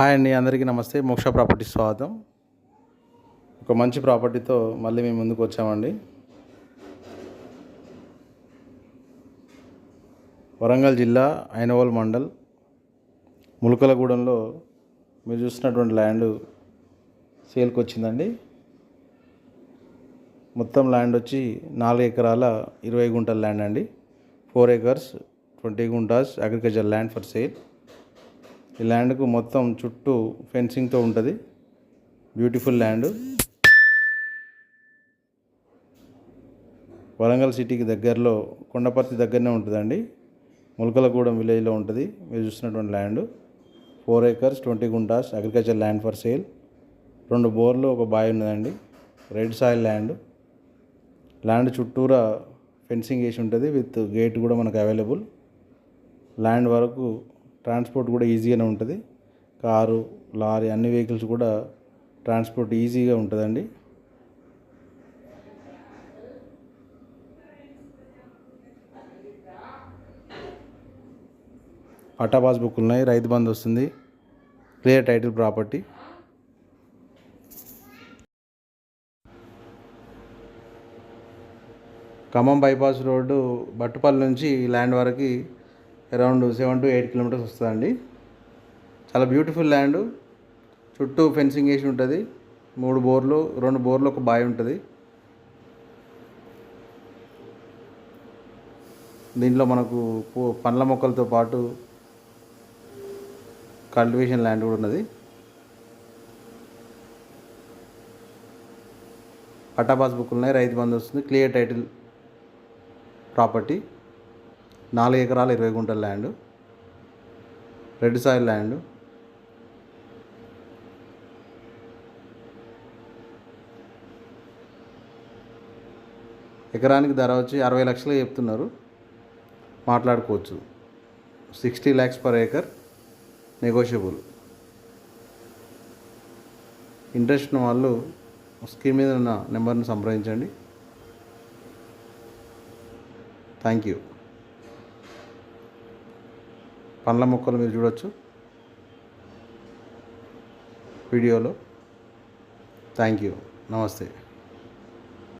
Hi అండి అందరికీ నమస్తే. మోక్ష ప్రాపర్టీ స్వాగతం. ఒక మంచి ప్రాపర్టీతో మళ్ళీ మేము ముందుకు వచ్చామండి. వరంగల్ జిల్లా ఐనవల్ మండల్ ములకలగూడెంలో మీరు చూసినటువంటి ల్యాండ్ సేల్కి వచ్చిందండి. మొత్తం ల్యాండ్ వచ్చి నాలుగు ఎకరాల ఇరవై గుంటల ల్యాండ్ అండి. Four acres twenty guntas agriculture land for sale. ఈ ల్యాండ్కు మొత్తం చుట్టూ ఫెన్సింగ్తో ఉంటుంది. Beautiful land. వరంగల్ సిటీకి దగ్గరలో కొండపర్తి దగ్గరనే ఉంటుందండి. ములకలగూడెం విలేజ్లో ఉంటుంది. మీరు చూసినటువంటి land. Four acres twenty guntas agriculture land for sale. రెండు బోర్లు ఒక బావి ఉన్నదండి. Red soil land. ల్యాండ్ చుట్టూరా ఫెన్సింగ్ వేసి ఉంటుంది. విత్ గేట్ కూడా మనకు అవైలబుల్. ల్యాండ్ వరకు ట్రాన్స్పోర్ట్ కూడా ఈజీగానే ఉంటుంది. కారు లారీ అన్ని వెహికల్స్ కూడా ట్రాన్స్పోర్ట్ ఈజీగా ఉంటుందండి. పట్టా పాస్బుక్ ఉన్నాయి. రైతు బంధు వస్తుంది. Clear title property. Khammam bypass road Battupalli నుంచి ల్యాండ్ వరకు around seven to eight kilometres వస్తుందండి. చాలా బ్యూటిఫుల్ ల్యాండ్. చుట్టూ ఫెన్సింగ్ వేసి ఉంటుంది. మూడు బోర్లు రెండు బోర్లు ఒక బావి ఉంటుంది. దీంట్లో మనకు పూ- పండ్ల మొక్కలతో పాటు కల్టివేషన్ ల్యాండ్ కూడా ఉన్నది. పట్టా పాస్బుక్ ఉన్నాయి రైతు బంధు వస్తుంది. Clear title property. నాలుగు ఎకరాలు ఇరవై గుంటల ల్యాండ్ రెడ్ సాయిల్ ల్యాండ్ ఎకరానికి ధర వచ్చి అరవై లక్షలు చెప్తున్నారు. మాట్లాడుకోవచ్చు. Sixty lakhs per acre negotiable. Interest వాళ్ళు స్కీమ్ మీద ఉన్న నెంబర్ని సంప్రదించండి. Thank you. పండ్ల మొక్కలు మీరు చూడొచ్చు. వీడియోలో. Thank you. నమస్తే.